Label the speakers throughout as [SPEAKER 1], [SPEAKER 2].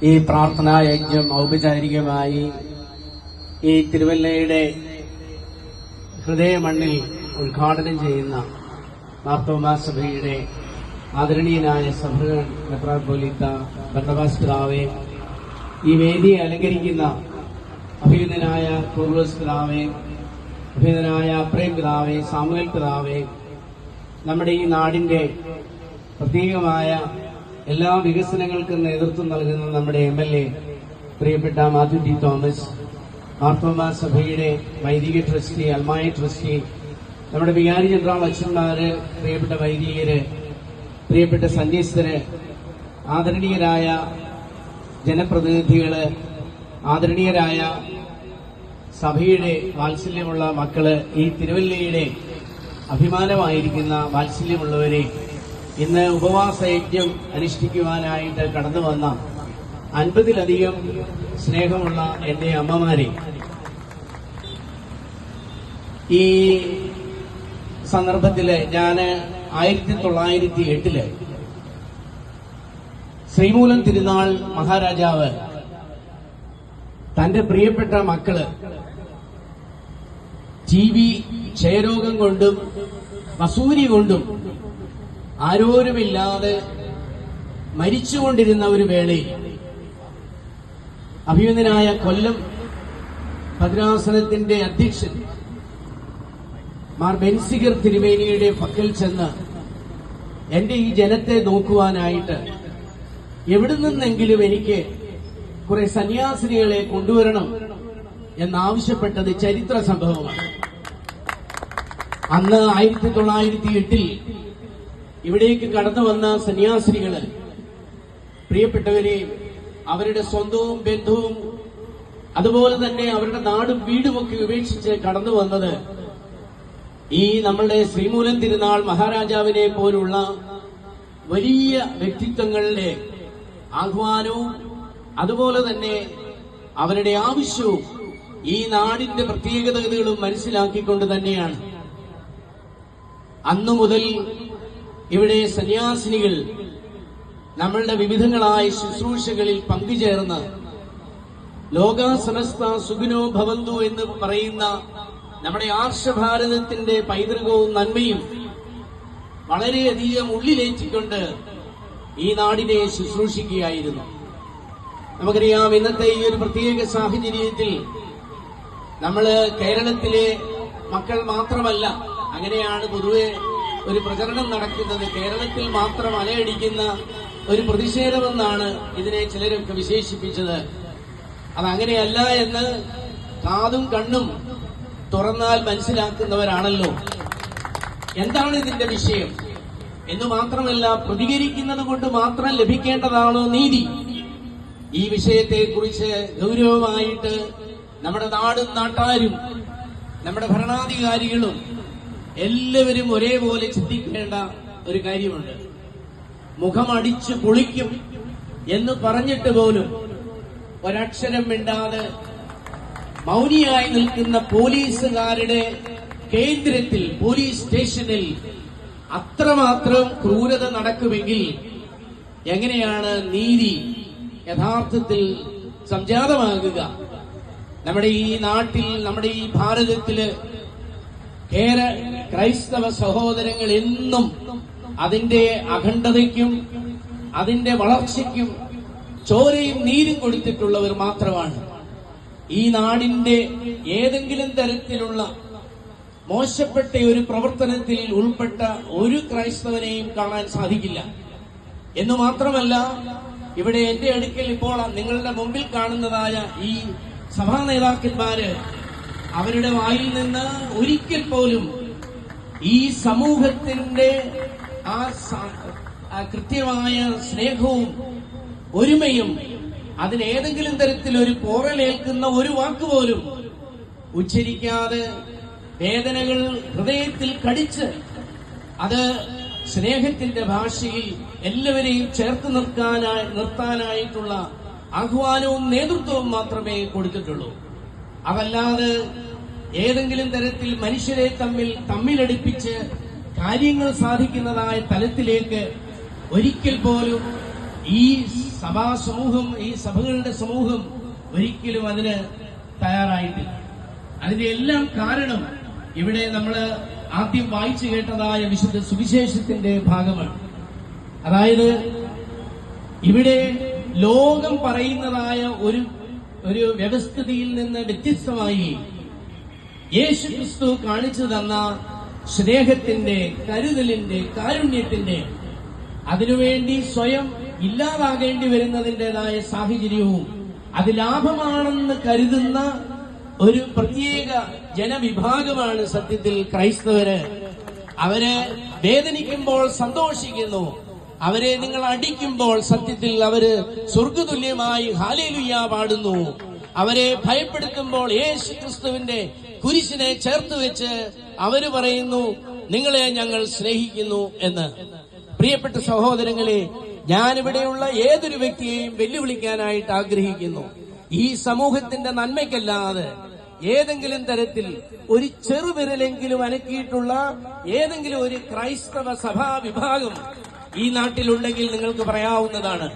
[SPEAKER 1] ഈ പ്രാർത്ഥനാ യജ്ഞം ഔപചാരികമായി ഈ തിരുവല്ലയുടെ ഹൃദയമണ്ണിൽ ഉദ്ഘാടനം ചെയ്യുന്ന മാർത്തോമാ സഭയുടെ ആദരണീയനായ സഭകൾ മെത്രാപോലിത്ത ബന്ധവാസ് പിതാവെ ഈ വേദിയെ അലങ്കരിക്കുന്ന അഭിനന്ദനായ പൂർവസ് പിതാവെ അഭിനന്ദനായ പ്രേം പിതാവെ സാമുവൽ പിതാവെ നമ്മുടെ ഈ നാടിന്റെ പ്രത്യേകമായ എല്ലാ വികസനങ്ങൾക്കും നേതൃത്വം നൽകുന്ന നമ്മുടെ എം പ്രിയപ്പെട്ട മാത്യു ടി തോമസ് മാർത്തോമ സഭയുടെ വൈദിക ട്രസ്റ്റി അൽമായ ട്രസ്റ്റി നമ്മുടെ വികാരി ജനറൽ അച്ഛന്മാര് പ്രിയപ്പെട്ട വൈദികര് പ്രിയപ്പെട്ട സന്യസ്തര് ആദരണീയരായ ജനപ്രതിനിധികൾ ആദരണീയരായ സഭയുടെ വാത്സല്യമുള്ള മക്കൾ ഈ തിരുവല്ലയുടെ അഭിമാനമായിരിക്കുന്ന വാത്സല്യമുള്ളവരെ ഇന്ന് ഉപവാസ യജ്ഞം അനുഷ്ഠിക്കുവാനായിട്ട് കടന്നു വന്ന അൻപതിലധികം സ്നേഹമുള്ള എന്റെ അമ്മമാരെ ഈ സന്ദർഭത്തിൽ ഞാൻ ആയിരത്തി തൊള്ളായിരത്തി എട്ടിൽ ശ്രീമൂലം തിരുനാൾ മഹാരാജാവ് തന്റെ പ്രിയപ്പെട്ട മക്കൾ ടി വി ക്ഷയരോഗം കൊണ്ടും വസൂരി കൊണ്ടും ആരോരുമില്ലാതെ മരിച്ചുകൊണ്ടിരുന്ന ഒരു വേളയിൽ അഭിമന്യനായ കൊല്ലം ഭദ്രാസനത്തിന്റെ അധ്യക്ഷൻ മാർ ബെൻസിഗർ തിരുമേനിയുടെ പക്കൽ ചെന്ന് എന്റെ ഈ ജനത്തെ നോക്കുവാനായിട്ട് എവിടെ നിന്നെങ്കിലും എനിക്ക് കുറെ സന്യാസിനികളെ കൊണ്ടുവരണം എന്നാവശ്യപ്പെട്ടത് ചരിത്ര സംഭവമാണ്. അന്ന് ആയിരത്തി തൊള്ളായിരത്തി എട്ടിൽ ഇവിടേക്ക് കടന്നു വന്ന സന്യാസിനികൾ പ്രിയപ്പെട്ടവരെ അവരുടെ സ്വന്തവും ബന്ധവും അതുപോലെ തന്നെ അവരുടെ നാടും വീടുമൊക്കെ ഉപേക്ഷിച്ച് കടന്നു വന്നത് ഈ നമ്മളുടെ ശ്രീമൂലം തിരുനാൾ മഹാരാജാവിനെ പോലുള്ള വലിയ വ്യക്തിത്വങ്ങളുടെ ആഹ്വാനവും അതുപോലെ തന്നെ അവരുടെ ആവശ്യവും ഈ നാടിന്റെ പ്രത്യേകതകളും മനസ്സിലാക്കിക്കൊണ്ട് തന്നെയാണ്. അന്നു മുതൽ ഇവിടെ സന്യാസിനികൾ നമ്മളുടെ വിവിധങ്ങളായ ശുശ്രൂഷകളിൽ പങ്കുചേർന്ന് ലോക സമസ്ത സുഖിനോ ഭവന്തു എന്ന് പറയുന്ന നമ്മുടെ ആർഷഭാരതത്തിന്റെ പൈതൃകവും നന്മയും വളരെയധികം ഉള്ളിലേറ്റിക്കൊണ്ട് ഈ നാടിനെ ശുശ്രൂഷിക്കുകയായിരുന്നു. നമുക്കറിയാം ഇന്നത്തെ ഈ ഒരു പ്രത്യേക സാഹചര്യത്തിൽ നമ്മൾ കേരളത്തിലെ മക്കൾ മാത്രമല്ല അങ്ങനെയാണ് പൊതുവെ ഒരു പ്രചരണം നടക്കുന്നത് കേരളത്തിൽ മാത്രം അലയടിക്കുന്ന ഒരു പ്രതിഷേധമെന്നാണ് ഇതിനെ ചിലരൊക്കെ വിശേഷിപ്പിച്ചത്. അതങ്ങനെയല്ല എന്ന് കാതും കണ്ണും തുറന്നാൽ മനസ്സിലാക്കുന്നവരാണല്ലോ. എന്താണ് ഇതിന്റെ വിഷയം? എന്ന് മാത്രമല്ല പ്രതികരിക്കുന്നത് കൊണ്ട് മാത്രം ലഭിക്കേണ്ടതാണോ നീതി? ഈ വിഷയത്തെ കുറിച്ച് ഗൗരവമായിട്ട് നമ്മുടെ നാടും നാട്ടാരും നമ്മുടെ ഭരണാധികാരികളും എല്ലാവരും ഒരേപോലെ ചിന്തിക്കേണ്ട ഒരു കാര്യമുണ്ട്. മുഖമടിച്ച് പൊളിക്കും എന്ന് പറഞ്ഞിട്ട് പോലും ഒരക്ഷരം മിണ്ടാതെ മൗനിയായി നിൽക്കുന്ന പോലീസുകാരുടെ കേന്ദ്രത്തിൽ പോലീസ് സ്റ്റേഷനിൽ അത്രമാത്രം ക്രൂരത നടക്കുമെങ്കിൽ എങ്ങനെയാണ് നീതി യഥാർത്ഥത്തിൽ സംജാതമാകുക? നമ്മുടെ ഈ നാട്ടിൽ നമ്മുടെ ഈ ഭാരതത്തിൽ കേര ക്രൈസ്തവ സഹോദരങ്ങൾ എന്നും അതിന്റെ അഖണ്ഡതയ്ക്കും അതിന്റെ വളർച്ചയ്ക്കും ചോരയും നീരും കൊടുത്തിട്ടുള്ളവർ മാത്രമാണ്. ഈ നാടിന്റെ ഏതെങ്കിലും തരത്തിലുള്ള മോശപ്പെട്ട ഒരു പ്രവർത്തനത്തിൽ ഉൾപ്പെട്ട ഒരു ക്രൈസ്തവനെയും കാണാൻ സാധിക്കില്ല. എന്ന് മാത്രമല്ല ഇവിടെ എന്റെ അടുക്കൽ ഇപ്പോൾ നിങ്ങളുടെ മുമ്പിൽ കാണുന്നതായ ഈ സഭാ നേതാക്കന്മാര് അവരുടെ വായിൽ നിന്ന് ഒരിക്കൽ പോലും ഈ സമൂഹത്തിന്റെ ആ കൃത്യമായ സ്നേഹവും ഒരുമയും അതിനേതെങ്കിലും തരത്തിൽ ഒരു പോറലേൽക്കുന്ന ഒരു വാക്ക് പോലും ഉച്ചരിക്കാതെ വേദനകൾ ഹൃദയത്തിൽ കടിച്ച് അത് സ്നേഹത്തിന്റെ ഭാഷയിൽ എല്ലാവരെയും ചേർത്ത് നിർത്താനായി നിർത്താനായിട്ടുള്ള ആഹ്വാനവും നേതൃത്വവും മാത്രമേ കൊടുത്തിട്ടുള്ളൂ. അതല്ലാതെ ഏതെങ്കിലും തരത്തിൽ മനുഷ്യരെ തമ്മിൽ തമ്മിലടിപ്പിച്ച് കാര്യങ്ങൾ സാധിക്കുന്നതായ തലത്തിലേക്ക് ഒരിക്കൽ പോലും ഈ സഭാ സമൂഹം ഈ സഭകളുടെ സമൂഹം ഒരിക്കലും അതിന് തയ്യാറായിട്ടില്ല. അതിന്റെ എല്ലാം കാരണം ഇവിടെ നമ്മൾ ആദ്യം വായിച്ചു കേട്ടതായ വിശുദ്ധ സുവിശേഷത്തിന്റെ ഭാഗമാണ്. അതായത് ഇവിടെ ലോകം പറയുന്നതായ ഒരു ഒരു വ്യവസ്ഥിതിയിൽ നിന്ന് വ്യത്യസ്തമായി യേശു ക്രിസ്തു കാണിച്ചു തന്ന സ്നേഹത്തിന്റെ കരുതലിന്റെ കാരുണ്യത്തിന്റെ അതിനുവേണ്ടി സ്വയം ഇല്ലാതാകേണ്ടി വരുന്നതിന്റെതായ സാഹചര്യവും അത് ലാഭമാണെന്ന് കരുതുന്ന ഒരു പ്രത്യേക ജനവിഭാഗമാണ് സത്യത്തിൽ ക്രൈസ്തവര്. അവർ വേദനിക്കുമ്പോൾ സന്തോഷിക്കുന്നു. അവരെ നിങ്ങൾ അടിക്കുമ്പോൾ സത്യത്തിൽ അവർ സ്വർഗതുല്യമായി ഹാലേലുയ്യ പാടുന്നു. അവരെ ഭയപ്പെടുത്തുമ്പോൾ യേശു ക്രിസ്തുവിന്റെ കുരിശിനെ ചേർത്ത് വെച്ച് അവർ പറയുന്നു നിങ്ങളെ ഞങ്ങൾ സ്നേഹിക്കുന്നു എന്ന്. പ്രിയപ്പെട്ട സഹോദരങ്ങളെ ഞാനിവിടെയുള്ള ഏതൊരു വ്യക്തിയെയും വെല്ലുവിളിക്കാനായിട്ട് ആഗ്രഹിക്കുന്നു. ഈ സമൂഹത്തിന്റെ നന്മയ്ക്കല്ലാതെ ഏതെങ്കിലും തരത്തിൽ ഒരു ചെറുവിരലെങ്കിലും അനക്കിയിട്ടുള്ള ഏതെങ്കിലും ഒരു ക്രൈസ്തവ സഭാ വിഭാഗം ഈ നാട്ടിലുണ്ടെങ്കിൽ നിങ്ങൾക്ക് പറയാവുന്നതാണ്.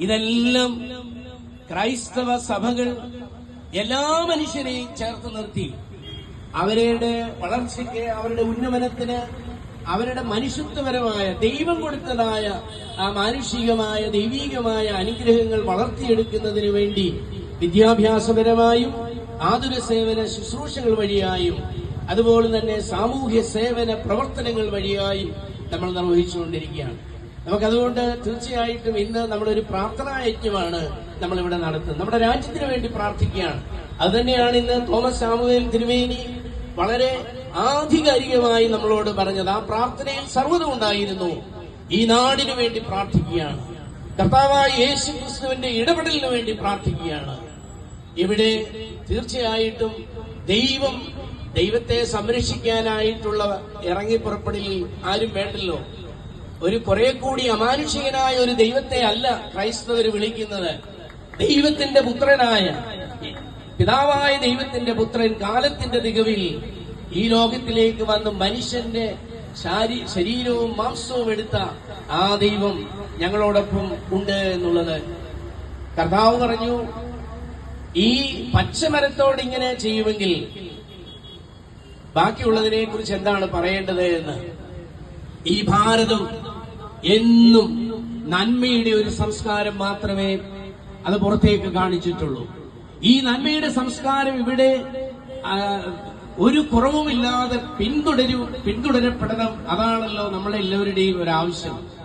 [SPEAKER 1] ഇതെല്ലാം ക്രൈസ്തവ സഭകൾ എല്ലാ മനുഷ്യരെയും ചേർത്ത് നിർത്തി. അവരുടെ വളർച്ചയ്ക്ക് അവരുടെ ഉന്നമനത്തിന് അവരുടെ മനുഷ്യത്വപരമായ ദൈവം കൊടുത്തതായ ആ മാനുഷികമായ ദൈവീകമായ അനുഗ്രഹങ്ങൾ വളർത്തിയെടുക്കുന്നതിന് വേണ്ടി വിദ്യാഭ്യാസപരമായും ആതുര സേവന ശുശ്രൂഷകൾ വഴിയായും അതുപോലെ തന്നെ സാമൂഹ്യ സേവന പ്രവർത്തനങ്ങൾ വഴിയായും നമ്മൾ നിർവഹിച്ചുകൊണ്ടിരിക്കുകയാണ്. നമുക്കതുകൊണ്ട് തീർച്ചയായിട്ടും ഇന്ന് ഒരു പ്രാർത്ഥനാ യജ്ഞമാണ് നമ്മളിവിടെ നടത്തുന്നത്. നമ്മുടെ രാജ്യത്തിന് വേണ്ടി പ്രാർത്ഥിക്കുകയാണ്. അതുതന്നെയാണ് ഇന്ന് തോമസ് സാമുവേൽ തിരുവേനി വളരെ ആധികാരികമായി നമ്മളോട് പറഞ്ഞത് ആ പ്രാർത്ഥനയിൽ സർവതും ഉണ്ടായിരുന്നു. ഈ നാടിനു വേണ്ടി പ്രാർത്ഥിക്കുകയാണ്. കർത്താവായ യേശു ക്രിസ്തുവിന്റെ ഇടപെടലിന് വേണ്ടി പ്രാർത്ഥിക്കുകയാണ്. ഇവിടെ തീർച്ചയായിട്ടും ദൈവം ദൈവത്തെ സംരക്ഷിക്കാനായിട്ടുള്ള ഇറങ്ങിപ്പുറപ്പെടലിൽ ആരും വേണ്ടല്ലോ. ഒരു കുറെ കൂടി അമാനുഷികനായ ഒരു ദൈവത്തെ അല്ല ക്രൈസ്തവർ വിളിക്കുന്നത്. ദൈവത്തിന്റെ പുത്രനായ പിതാവായ ദൈവത്തിന്റെ പുത്രൻ കാലത്തിന്റെ തികവിൽ ഈ ലോകത്തിലേക്ക് വന്ന് മനുഷ്യന്റെ ശാരീ- ശരീരവും മാംസവും എടുത്ത ആ ദൈവം ഞങ്ങളോടൊപ്പം ഉണ്ട് എന്നുള്ളത് കർത്താവ് പറഞ്ഞു ഈ പച്ചമരത്തോട് ഇങ്ങനെ ചെയ്യുമെങ്കിൽ ബാക്കിയുള്ളതിനെ കുറിച്ച് എന്താണ് പറയേണ്ടത് എന്ന്? ഈ ഭാരതം എന്നും നന്മയുടെ ഒരു സംസ്കാരം മാത്രമേ അത് പുറത്തേക്ക് കാണിച്ചിട്ടുള്ളൂ. ഈ നന്മയുടെ സംസ്കാരം ഇവിടെ ഒരു കുറവുമില്ലാതെ പിന്തുടരൂ പിന്തുടരപ്പെടണം. അതാണല്ലോ നമ്മളെല്ലാവരുടെയും ഒരു ആവശ്യം.